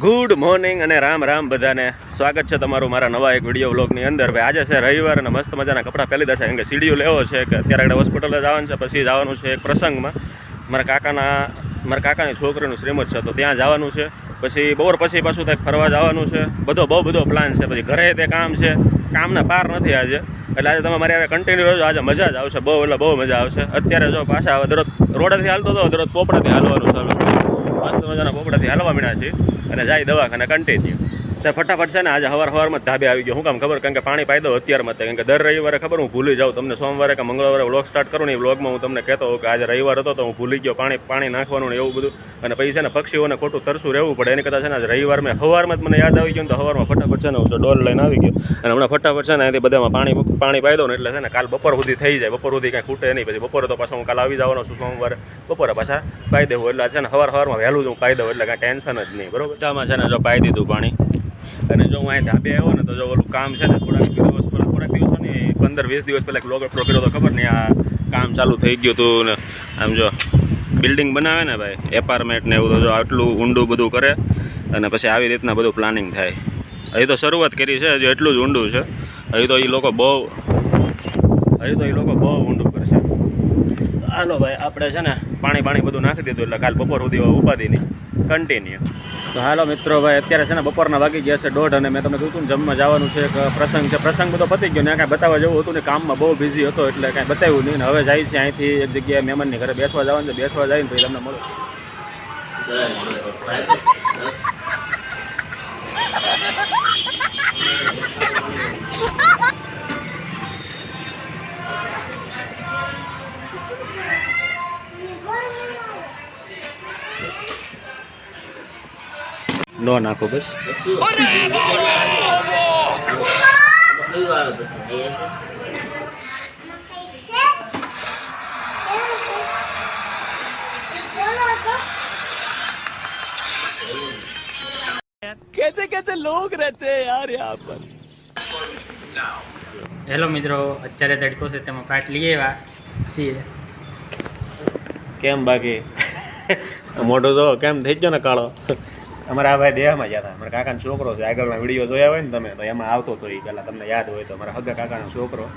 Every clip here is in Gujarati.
ગુડ મોર્નિંગ અને રામ રામ બધાને. સ્વાગત છે તમારું મારા નવા એક વીડિયો વ્લોગની અંદર. ભાઈ આજે છે રવિવાર અને મસ્ત મજાના કપડાં પહેલી દશા કેમ કે સીડીઓ લેવો છે કે અત્યારે આગળ હોસ્પિટલે જવાનું છે, પછી જવાનું છે એક પ્રસંગમાં. મારા કાકાના, મારા કાકાની છોકરીનું શ્રીમત છે, તો ત્યાં જવાનું છે. પછી બપોર પછી પાછું ત્યાં ફરવા જવાનું છે. બધો બહુ બધો પ્લાન છે. પછી ઘરે તે કામ છે. કામના પાર નથી આજે. એટલે આજે તમે મારી આવે કન્ટિન્યુ રહેજો. આજે મજા જ આવશે. બહુ, એટલે બહુ મજા આવશે. અત્યારે જો પાછા હવે દરરોજ રોડેથી હાલતો હતો દરરોજ પોપડાથી હાલવાનું ચાલુ. મસ્ત મજાના પોપડાથી હાલવા મીણ્યા છે અને જાય દવાખાને કન્ટિન્યુ તો ફટાફટ છે ને આજે હવાર હવારમાં ધાબે આવી ગયો. હું કામ ખબર? કારણ કે પાણી પાઈ દો અત્યારમાં. કારણ કે દર રવિવારે ખબર? હું ભૂલી જાઉં તમને. સોમવારે કે મંગળવારે વ્લોગ સ્ટાર્ટ કરું ને એ વ્લોગમાં હું તમને કહેતો હોઉં કે આજે રવિવાર હતો તો હું ભૂલી ગયો. પાણી પાણી નાખવાનું ને એવું બધું. અને પછી છે ને પક્ષીઓને ખોટું તરસું રહેવું પડે. એની કદાચ છે ને આજે રવિવાર મેં સવારમાં જ મને યાદ આવી ગયું તો સવારમાં ફટાફટ છે ને હું તો ડોલ લઈને આવી ગયો. અને હમણાં ફટાફટ છે ને અહીંથી બધામાં પાણી પાણી પાઈ દો ને એટલે છે ને કાલ બપોર સુધી થઈ જાય. બપોર સુધી કાંઈ ખૂટે નહીં. પછી બપોરે તો પાછો હું કાલ આવી જવાનો છું સોમવારે. બપોરે પાછા પાઈ દેવું. એટલે છે ને સવાર સવારમાં વહેલું જ હું પાઈ દઉં. એટલે કાંઈ ટેન્શન જ નહીં. બરોબર? બધામાં છે ને જો પાઈ દીધું પાણી. અને જો હું અહીં ધાબે આવ્યો ને તો જો ઓલું કામ છે ને થોડાક દિવસ પહેલાં, થોડાક દિવસો પંદર, વીસ દિવસ પહેલાં બ્લોગ અપલોડ કર્યો તો ખબર નહીં આ કામ ચાલુ થઈ ગયું હતું ને. આમ જો બિલ્ડિંગ બનાવે ને ભાઈ એપાર્ટમેન્ટ ને એવું તો જો આટલું ઊંડું બધું કરે. અને પછી આવી રીતના બધું પ્લાનિંગ થાય. હજી તો શરૂઆત કરી છે, હજુ એટલું જ ઊંડું છે. હજી તો એ લોકો બહુ હજી તો એ લોકો બહુ ઊંડું કરશે. હાલો ભાઈ, આપણે છે ને પાણી પાણી બધું નાખી દીધું એટલે કાલ બપોર સુધી ઉપાધિ નહીં. કન્ટિન્યુ તો હાલો મિત્રો, ભાઈ, અત્યારે છે ને બપોરના વાગી ગયા છે દોઢ અને મેં તમને કીધું જમવા જવાનું છે એક પ્રસંગ છે. પ્રસંગ બધો પતી ગયો ને કાંઈ બતાવવા જવું હતું ને કામમાં બહુ બિઝી હતો એટલે કાંઈ બતાવ્યું નહીં ને હવે જાય છે અહીંથી એક જગ્યાએ મહેમાનની ઘરે બેસવા જવાનું છે. બેસવા જાય ને પછી તમને મળો. નો નાખો બસ कैसे कैसे लोग रहते हैं यार यहाँ पर હેલો મિત્રો અત્યારે તડકો છે તેમાં પાટ લઈ આવ્યા છીએ કેમ બાકી મોટો તો કેમ થઈ ગયો ને કાળો અમારા આ ભાઈ દેહમાં ગયા હતા. મારા કાકાનો છોકરો છે. આગળના વીડિયો જોયા હોય ને તમે, તો એમાં આવતો હતો એ પહેલાં તમને યાદ હોય તો. મારા હગા કાકાનો છોકરો.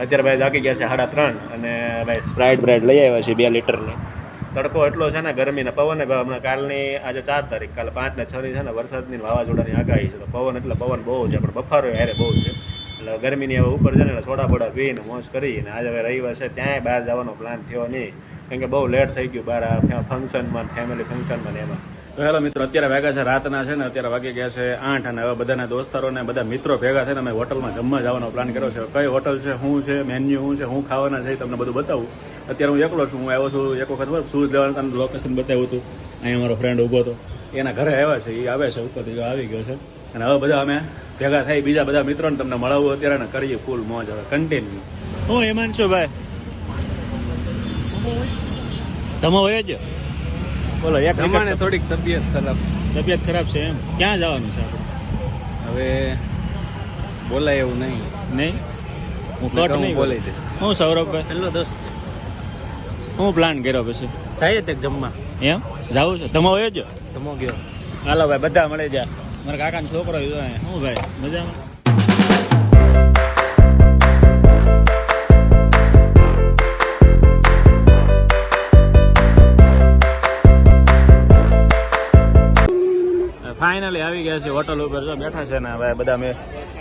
અત્યારે ભાઈ જાગી ગયા છે સાડા ત્રણ અને ભાઈ સ્પ્રાઇટ બ્રાઇટ લઈ આવ્યા છે બે લીટરની. તડકો એટલો છે ને ગરમીને, પવન હમણાં કાલની, આજે ચાર તારીખ, કાલે પાંચ ને છ ની છે ને વરસાદની વાવાઝોડાની આગાહી છે. તો પવન એટલે પવન બહુ છે, પણ બફારો હારે બહુ છે. એટલે ગરમીની હવે ઉપર છે ને સોડા બોડા પીને મોજ કરીને આજે હવે રવિવાર છે, ત્યાંય બહાર જવાનો પ્લાન થયો નહીં. કારણ કે બહુ લેટ થઈ ગયું બહાર ફંક્શનમાં ફેમિલી ફંક્શનમાં એમાં. તો હેલો મિત્રો અત્યારે વાગ્યા છે રાતના છે ને અત્યારે વાગી ગયા છે આઠ અને હવે બધાના દોસ્તારો ને બધા મિત્રો ભેગા થઈને અમે હોટલમાં જમવા જવાનો પ્લાન કર્યો છે. કઈ હોટલ છે શું છે મેન્યુ શું છે હું ખાવાના છે તમને બધું બતાવું. અત્યારે હું એકલો છું હું આવ્યો છું એક વખત શૂઝ લેવાનું તમને લોકેશન બતાવ્યું હતું. અહીંયા મારો ફ્રેન્ડ ઊભો હતો. એના ઘરે આવ્યા છે એ આવે છે ઉપરથી આવી ગયો છે. અને હવે બધા અમે ભેગા થઈ બીજા બધા મિત્રોને તમને મળાવું અત્યારે ને કરીએ ફૂલ મોજ હવે કન્ટિન્યુ હું હિમાંશુ ભાઈ. તમે હોય જ. બોલો એક પ્રમાણે થોડીક તબિયત ખરાબ. તબિયત ખરાબ છે એમ? ક્યાં જવાનું છે આપણે? હવે બોલાય એવું નહીં. નહીં? હું કટ નહીં બોલાય. દઈશ. હું સૌરભભાઈ. હેલો દોસ્ત. હું પ્લાન કર્યો પછી. જઈએ તે જમવા. એમ? જાવું છે? તમે હોય જ? ગયો. હાલો ભાઈ બધા મળે જા. મારા કાકાનો છોકરો હું ભાઈ મજામાં? ફાઇનલી આવી ગયા છે હોટલ ઉપર. જો બેઠા છે ને હવે બધા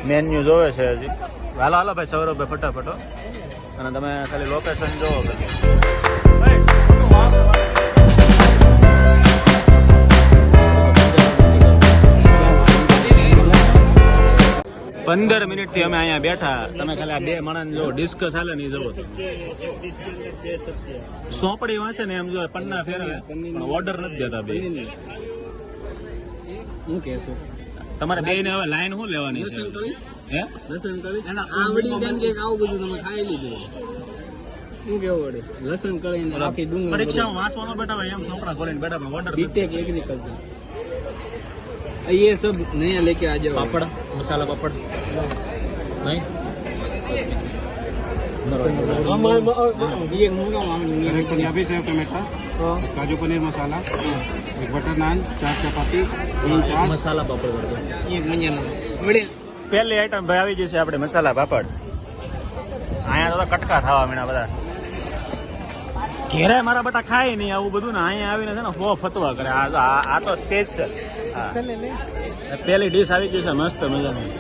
મેન્યુ જોવે છે હજી. હાલો હાલો ભાઈ, સૌરભભાઈ, ફટાફટ અને તમે ખાલી લોકેશન જોવો પંદર મિનિટથી અમે અહીંયા બેઠા. તમે ખાલી આ બે માણસ જો ડિસ્કસ હાલે ને જવો. સોંપડી વાંચે ને એમ જો પન્ના ફેરવે. ઓર્ડર નથી દેતા બે હું કે છું તમારે બે ને હવે લાઈન શું લેવાની છે હે લસણ કરી આવડી કેમ કે આવું બધું તમે ખાઈ લીધું શું કેવું વડે લસણ કરીને આખી ડુંગળી પરીક્ષામાં વાંચવામાં બેઠા હોય એમ સોંપડા ખોલીને બેઠા ઓર્ડર बीटेक एग्रीकल्चर ये सब नया लेके आ जाओ પાપડ મસાલા પાપડ નહીં पंजाबी सेव टमाटर एक काजू पनीर मसाला एक बटर नान चार चपाती तीन चार મસાલા પાપડ એક મજાનો વડે પહેલી આઈટમ ભાઈ આવી ગઈ છે આપણે મસાલા પાપડ અહીંયા તો કટકા થવા મીણા બધા ઘેરે મારા બટા ખાય નહીં આવું બધું ને અહીંયા આવીને છે ને હો ફતવા કરે આ તો- આ આ તો સ્પેશિયલ પહેલી ડીશ આવી ગઈ છે મસ્ત મજાની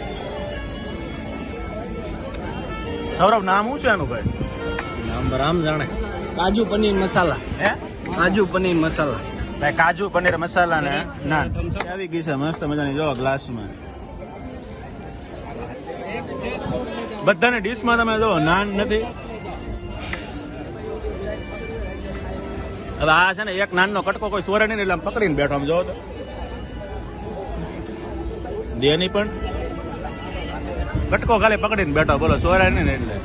સૌરભ નામ શું છે એનું ભાઈ? નામ રામ જાણે. કાજુ પનીર મસાલા. હે? કાજુ પનીર મસાલા. ભાઈ કાજુ પનીર મસાલા ને? નાન આવી ગઈ છે? મસ્ત મજાની જો ગ્લાસમાં બધાને ડીશમાં તમે જો નાન નથી. હવે આ છે ને એક નાનનો કટકો કોઈ સોરે નહીં એટલે આમ પકડીને બેઠો આમ જોવો તો. દે નહીં પણ. કટકો ખાલી પકડીને બેઠો બોલો સોરા ને એટલે.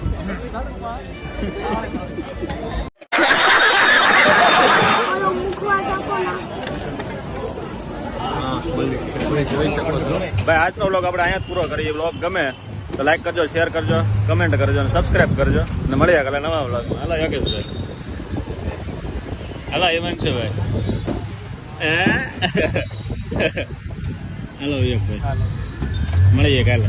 ભાઈ આજનો બ્લોગ આપણે અહીંયા પૂરો કરીએ. બ્લોગ ગમે તો લાઈક કરજો શેર કરજો કમેન્ટ કરજો અને સબસ્ક્રાઈબ કરજો. અને મળીએ કાલે નવા વ્લોગમાં હાલો યોગેશભાઈ છે ભાઈ. હે? હાલો યોગભાઈ મળીએ કાલે.